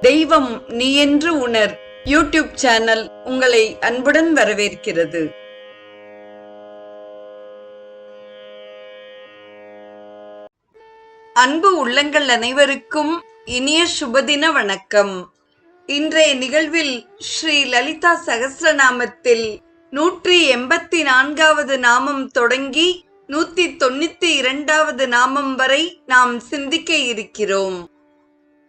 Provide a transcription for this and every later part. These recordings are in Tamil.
தெய்வம் நீ என்று உணர். யூடியூப் சேனல் உங்களை அன்புடன் வரவேற்கிறது. அன்பு உள்ளங்கள் அனைவருக்கும் இனிய சுபதின வணக்கம். இன்றைய நிகழ்வில் ஸ்ரீ லலிதா சகசிரநாமத்தில் நூற்றி எண்பத்தி நான்காவது நாமம் தொடங்கி நூத்தி தொண்ணூத்தி இரண்டாவது நாமம் வரை நாம் சிந்திக்க இருக்கிறோம்.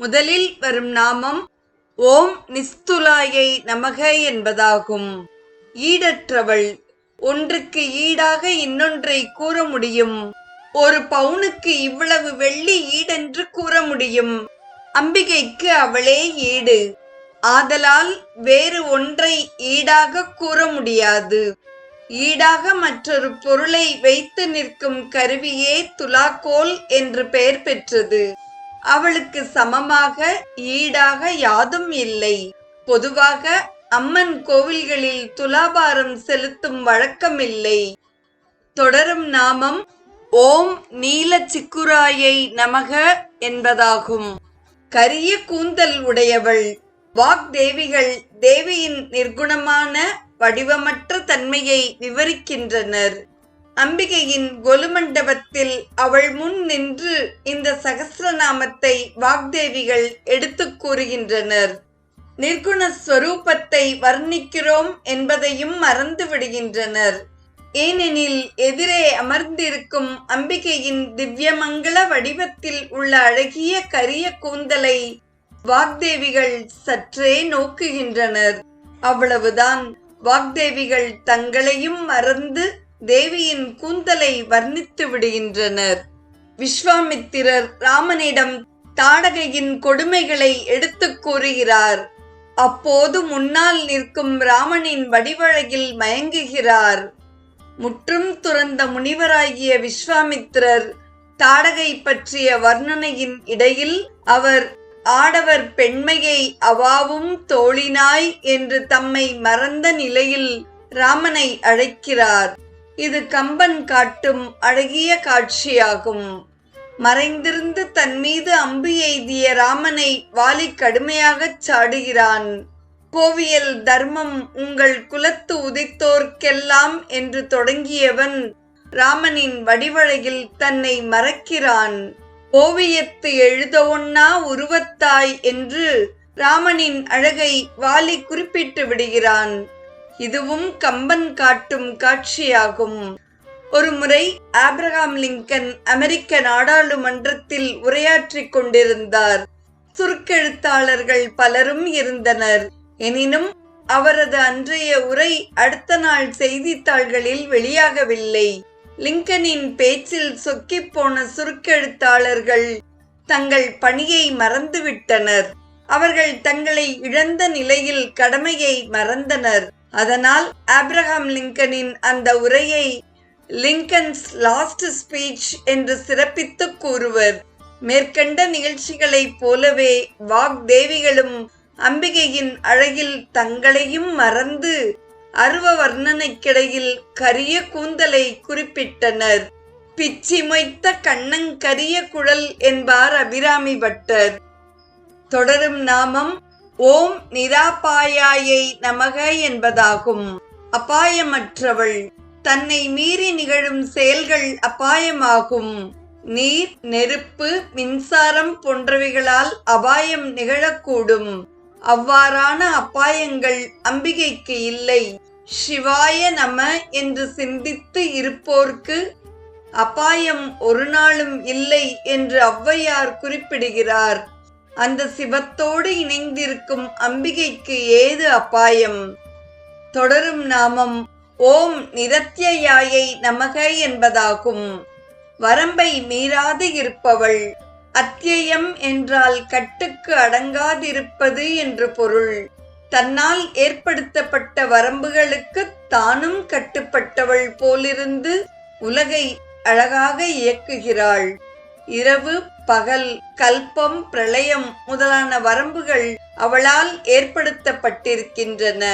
முதலில் வரும் நாமம் ஓம் நிஸ்துலாயை நமக என்பதாகும். ஈடற்றவள் ஒன்றுக்கு ஈடாக இன்னொன்றை கூற முடியும். ஒரு பவுனுக்கு இவ்வளவு வெள்ளி ஈடென்று கூற முடியும். அம்பிகைக்கு அவளே ஈடு. ஆதலால் வேறு ஒன்றை ஈடாக கூற முடியாது. ஈடாக மற்றொரு பொருளை வைத்து நிற்கும் கருவியே துலாக்கோல் என்று பெயர் பெற்றது. அவளுக்கு சமமாக ஈடாக யாதும் இல்லை. பொதுவாக அம்மன் கோவில்களில் துலாபாரம் செலுத்தும் வழக்கமில்லை. தொடரும் நாமம் ஓம் நீல சிக்குராயை நமக என்பதாகும். கரிய கூந்தல் உடையவள் வாக்தேவிகள் தேவியின் நிர்குணமான வடிவமற்ற தன்மையை விவரிக்கின்றனர். அம்பிகையின் கொலுமண்டபத்தில் அவள் முன் நின்று இந்த சகசிரநாமத்தை வாக்தேவிகள் எடுத்துக் கூறுகின்றனர். நிர்குண ஸ்வரூபத்தை வர்ணிக்கிறோம் என்பதையும் மறந்து விடுகின்றனர். ஏனெனில் எதிரே அமர்ந்திருக்கும் அம்பிகையின் திவ்யமங்கள வடிவத்தில் உள்ள அழகிய கரிய கூந்தலை வாக்தேவிகள் சற்றே நோக்குகின்றனர். அவ்வளவுதான். வாக்தேவிகள் தங்களையும் மறந்து தேவியின் கூந்தலை வர்ணித்து விடுகின்றனர். விஸ்வாமித்திரர் ராமனிடம் தாடகையின் கொடுமைகளை எடுத்துக் கூறுகிறார். அப்போது முன்னால் நிற்கும் ராமனின் வடிவழகில் மயங்குகிறார். முற்றும் துறந்த முனிவராகிய விஸ்வாமித்திரர் தாடகை பற்றிய வர்ணனையின் இடையில் அவர் ஆடவர் பெண்மையை அவாவும் தோழினாய் என்று தம்மை மறந்த நிலையில் ராமனை அழைக்கிறார். இது கம்பன் காட்டும் அழகிய காட்சியாகும். மறைந்திருந்து தன் மீது அம்பு எய்திய ராமனை வாலி கடுமையாகச் சாடுகிறான். கோவியல் தர்மம் உங்கள் குலத்து உதித்தோர்க்கெல்லாம் என்று தொடங்கியவன் ராமனின் வடிவழகில் தன்னை மறக்கிறான். ஓவியத்து எழுத ஒன்னா உருவத்தாய் என்று ராமனின் அழகை வாலி குறிப்பிட்டு விடுகிறான். இதுவும் கம்பன் காட்டும் காட்சியாகும். ஒருமுறை ஆப்ரஹாம் லிங்கன் அமெரிக்க நாடாளுமன்றத்தில் உரையாற்றிக் கொண்டிருந்தார். சுருக்கெழுத்தாளர்கள் பலரும் இருந்தனர். எனினும் அவரது அன்றைய உரை அடுத்த நாள் செய்தித்தாள்களில் வெளியாகவில்லை. லிங்கனின் பேச்சில் சொக்கிப் போன சுருக்கெழுத்தாளர்கள் தங்கள் பணியை மறந்துவிட்டனர். அவர்கள் தங்களை இழந்த நிலையில் கடமையை மறந்தனர். அதனால் ஆப்ரஹாம் லிங்கனின் அந்த உரையை லிங்கன்ஸ் லாஸ்ட் ஸ்பீச் என்று சிறப்பித்து கூறுவர். மேற்கண்ட நிகழ்ச்சிகளைப் போலவே வாக்தேவிகளும் அம்பிகையின் அழகில் தங்களையும் மறந்து அருவ வர்ணனைக்கிடையில் கரிய கூந்தலை குறிப்பிட்டனர். பிச்சி மொய்த்த கண்ணங்கரிய குழல் என்பார் அபிராமி பட்டர். தொடரும் நாமம் ஓம் நிராபாயாயை நமக என்பதாகும். அபாயமற்றவள் தன்னை மீறி நிகழும் செயல்கள் அபாயமாகும். நீர் நெருப்பு மின்சாரம் போன்றவைகளால் அபாயம் நிகழக்கூடும். அவ்வாறான அபாயங்கள் அம்பிகைக்கு இல்லை. சிவாய நம என்று சிந்தித்து இருப்போர்க்கு அபாயம் ஒரு நாளும் இல்லை என்று ஔவையார் குறிப்பிடுகிறார். அந்த சிவத்தோடு இணைந்திருக்கும் அம்பிகைக்கு ஏது அபாயம்? தொடரும் நாமம் ஓம் நிரத்யாயை நமக என்பதாகும். வரம்பை மீறாது இருப்பவள் அத்தியம் என்றால் கட்டுக்கு அடங்காதிருப்பது என்று பொருள். தன்னால் ஏற்படுத்தப்பட்ட வரம்புகளுக்கு தானும் கட்டுப்பட்டவள் போலிருந்து உலகை அழகாக இயக்குகிறாள். இரவு பகல் கல்பம் பிரளயம் முதலான வரம்புகள் அவளால் ஏற்படுத்தப்பட்டிருக்கின்றன.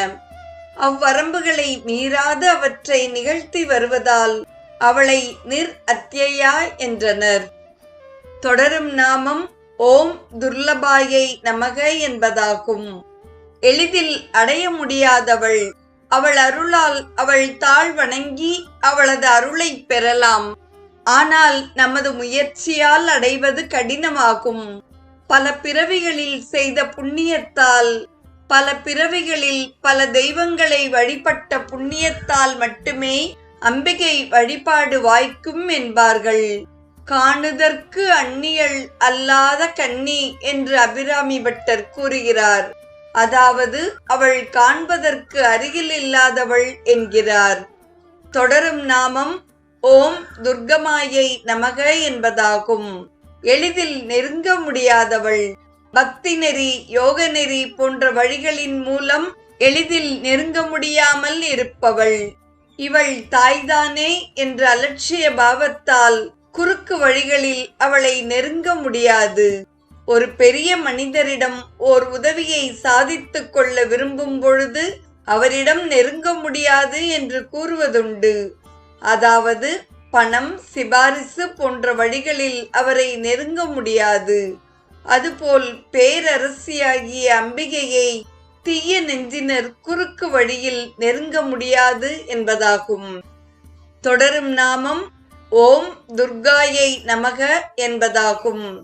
அவ்வரம்புகளை மீறாத அவற்றை நிகழ்த்தி வருவதால் அவளை நிர் அத்தியா என்றனர். தொடரும் நாமம் ஓம் துர்லபாயை நமக என்பதாகும். எளிதில் அடைய முடியாதவள் அவள் அருளால் அவள் தாழ் வணங்கி அவளது அருளை பெறலாம். ஆனால் நமது முயற்சியால் அடைவது கடினமாகும். பல பிறவிகளில் செய்த புண்ணியத்தால் பல பிறவிகளில் பல தெய்வங்களை வழிபட்ட புண்ணியத்தால் மட்டுமே அம்பிகை வழிபாடு வாய்க்கும் என்பார்கள். காணுதற்கு அந்நியல் அல்லாத கன்னி என்று அபிராமி பட்டர் கூறுகிறார். அதாவது அவள் காண்பதற்கு அருகில் இல்லாதவள் என்கிறார். தொடரும் நாமம் ஓம் துர்கமாயை நமக என்பதாகும். எளிதில் நெருங்க முடியாதவள். பக்தி நெறி யோக நெறி போன்ற வழிகளின் மூலம் எளிதில் நெருங்க முடியாமல் இருப்பவள். இவள் தாய்தானே என்ற அலட்சிய பாவத்தால் குறுக்கு வழிகளில் அவளை நெருங்க முடியாது. ஒரு பெரிய மனிதரிடம் ஓர் உதவியை சாதித்து கொள்ள விரும்பும் பொழுது அவரிடம் நெருங்க முடியாது என்று கூறுவதுண்டு. அதாவது பணம் சிபாரிசு போன்ற வழிகளில் அவரை நெருங்க முடியாது. அதுபோல் பேரரசியாகிய அம்பிகையை தீய நெஞ்சினர் குறுக்கு வழியில் நெருங்க முடியாது என்பதாகும். தொடரும் நாமம் ஓம் துர்காயை நமக என்பதாகும்.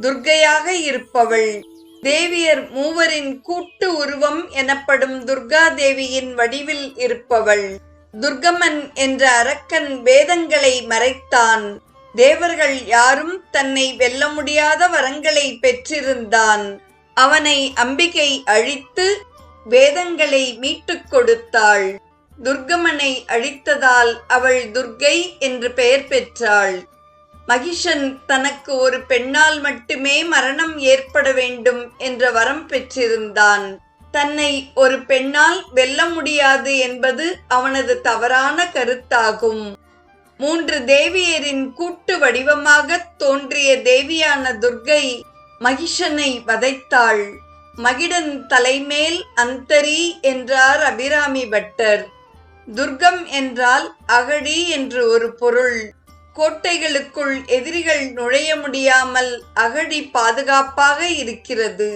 துர்கையாக இருப்பவள். தேவியர் மூவரின் கூட்டு உருவம் எனப்படும் துர்கா தேவியின் வடிவில் இருப்பவள். துர்கமன் என்ற அரக்கன் வேதங்களை மறைத்தான். தேவர்கள் யாரும் தன்னை வெல்ல முடியாத வரங்களை பெற்றிருந்தான். அவனை அம்பிகை அழித்து வேதங்களை மீட்டுக் கொடுத்தாள். துர்கமனை அழித்ததால் அவள் துர்கை என்று பெயர் பெற்றாள். மகிஷன் தனக்கு ஒரு பெண்ணால் மட்டுமே மரணம் ஏற்பட வேண்டும் என்ற வரம் பெற்றிருந்தான். தன்னை ஒரு பெண்ணால் வெல்ல முடியாது என்பது அவனது தவறான கருத்தாகும். மூன்று தேவியரின் கூட்டு வடிவமாக தோன்றிய தேவியான துர்கை மகிஷனை வதைத்தாள். மகிடன் தலைமேல் அந்தரி என்றார் அபிராமி பட்டர். துர்கம் என்றால் அகழி என்று ஒரு பொருள். கோட்டைகளுக்குள் எதிரிகள் நுழைய முடியாமல் அகழி பாதுகாப்பாக இருக்கிறது.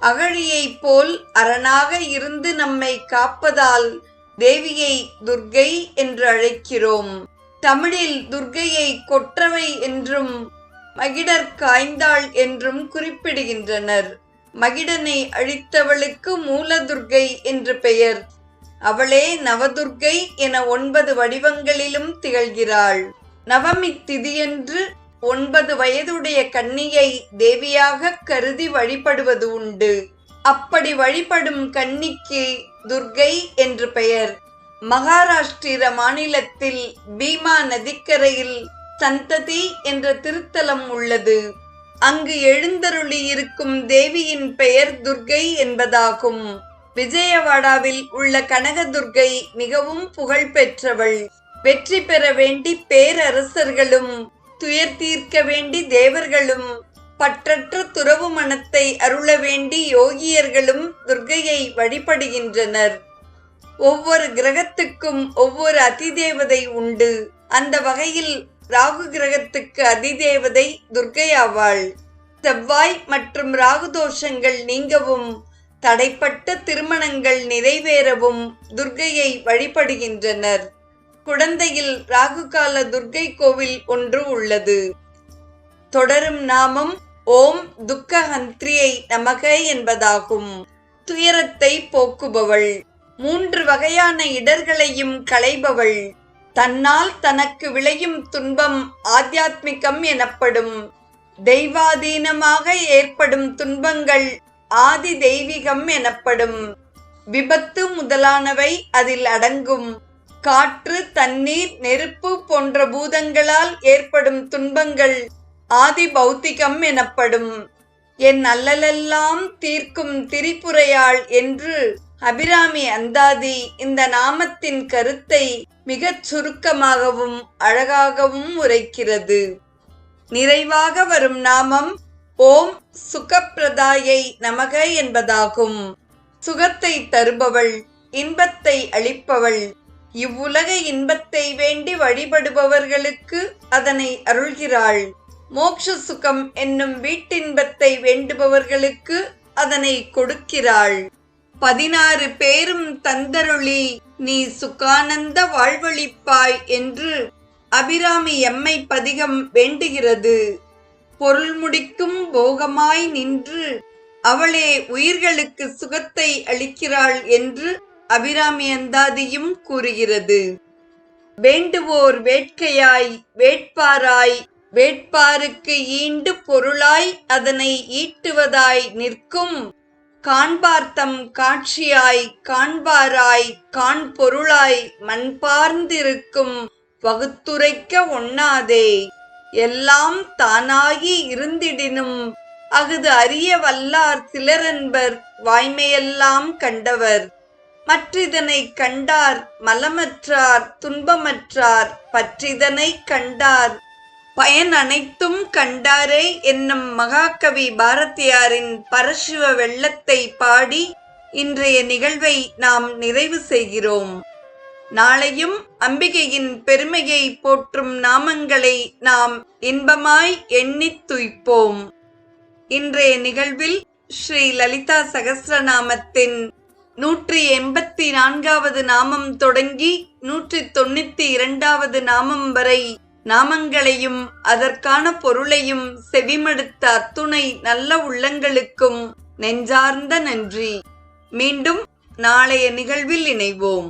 அகழியைப் போல் அரணாக இருந்து நம்மை காப்பதால் தேவியை துர்கை என்று அழைக்கிறோம். தமிழில் துர்கையை கொற்றவை என்றும் மகிடர் காய்ந்தாள் என்றும் குறிப்பிடுகின்றனர். மகிடனை அழித்தவளுக்கு மூலதுர்கை என்று பெயர். அவளே நவதுர்கை என ஒன்பது வடிவங்களிலும் திகழ்கிறாள். நவமி திதியன்று ஒன்பது வயதுடைய கன்னியை தேவியாக கருதி வழிபடுவது உண்டு. அப்படி வழிபடும் கன்னிக்கு துர்கை என்று பெயர். மகாராஷ்டிர மாநிலத்தில் பீமா நதிக்கரையில் சந்ததி என்ற திருத்தலம் உள்ளது. அங்கு எழுந்தருளி இருக்கும் தேவியின் பெயர் துர்கை என்பதாகும். விஜயவாடாவில் உள்ள கனகதுர்கை மிகவும் புகழ் பெற்றவள் வெற்றி பெற வேண்டி பேரரசர்களும் துயர் தீர்க்க வேண்டி தேவர்களும் பற்றற்ற துறவு மனத்தை அருள வேண்டி யோகியர்களும் துர்கையை வழிபடுகின்றனர். ஒவ்வொரு கிரகத்துக்கும் ஒவ்வொரு அதிதேவதை உண்டு. அந்த வகையில் ராகு கிரகத்துக்கு அதிதேவதை துர்கையாவாள் செவ்வாய் மற்றும் ராகு தோஷங்கள் நீங்கவும் தடைப்பட்ட திருமணங்கள் நிறைவேறவும் துர்கையை வழிபடுகின்றனர். குடந்தையில் ராகுகால துர்கை கோவில் ஒன்று உள்ளது. தொடரும் நாமம் ஓம் துக்கஹந்திரியை நமக என்பதாகும். துயரத்தை போக்குபவள். மூன்று வகையான இடர்களையும் களைபவள். தன்னால் தனக்கு விளையும் துன்பம் ஆத்தியாத்மிகம் எனப்படும். தெய்வாதீனமாக ஏற்படும் துன்பங்கள் ஆதி தெய்வீகம் எனப்படும். விபத்து முதலானவை அதில் அடங்கும். காற்று தண்ணீர் நெருப்பு போன்ற பூதங்களால் ஏற்படும் துன்பங்கள் ஆதி பௌத்திகம் எனப்படும். என் அல்லலெல்லாம் தீர்க்கும் திரிபுரையாள் என்று அபிராமி அந்தாதி இந்த நாமத்தின் கருத்தை மிகச் சுருக்கமாகவும் அழகாகவும் உரைக்கிறது. நிறைவாக வரும் நாமம் ஓம் சுகப்பிரதாயை நமக என்பதாகும். சுகத்தை தருபவள் இன்பத்தை அளிப்பவள். இவ்வுலக இன்பத்தை வேண்டி வழிபடுபவர்களுக்கு அதனை அருள்கிறாள். மோக்ஷ சுகம் என்னும் வீட்டின்பத்தை வேண்டுபவர்களுக்கு அதனை கொடுக்கிறாள். பதினாறு பேரும் தந்தருளி நீ சுகானந்த வாழ்வழிப்பாய் என்று அபிராமி எம்மை பதிகம் வேண்டுகிறது. பொருள் முடிக்கும் போகமாய் நின்று அவளே உயிர்களுக்கு சுகத்தை அளிக்கிறாள் என்று அபிராமி அந்தாதியும் கூறுகிறது. வேண்டுவோர் வேட்கையாய் வேட்பாராய் வேட்பாருக்கு ஈண்டு பொருளாய் அதனை ஈட்டுவதாய் நிற்கும். காண்பார்த்தம் காட்சியாய் காண்பாராய் காண்பொருளாய் மண்பார்ந்திருக்கும். வகுத்துரைக்க ஒண்ணாதே. எல்லாம் தானாகி இருந்திடினும் அகுது அறிய வல்லார் சிலரென்பர் வாய்மையெல்லாம் கண்டவர். மற்றிதனை கண்டார் மலமற்றார் துன்பமற்றார் பற்றிதனை கண்டார். பயன் அனைத்தும் கண்டாரே என்னும் மகாகவி பாரதியாரின் பரசிவ வெள்ளத்தை பாடி இன்றைய நிகழ்வை நாம் நிறைவு செய்கிறோம். நாளையும் அம்பிகையின் பெருமையை போற்றும் நாமங்களை நாம் இன்பமாய் எண்ணித் துய்ப்போம். இன்றைய நிகழ்வில் ஸ்ரீ லலிதா சகசிரநாமத்தின் நூற்றி எண்பத்தி நான்காவது நாமம் தொடங்கி நூற்றி தொண்ணூத்தி இரண்டாவது நாமம் வரை நாமங்களையும் அதற்கான பொருளையும் செவிமடுத்த அத்துணை நல்ல உள்ளங்களுக்கும் நெஞ்சார்ந்த நன்றி. மீண்டும் நாளைய நிகழ்வில் இணைவோம்.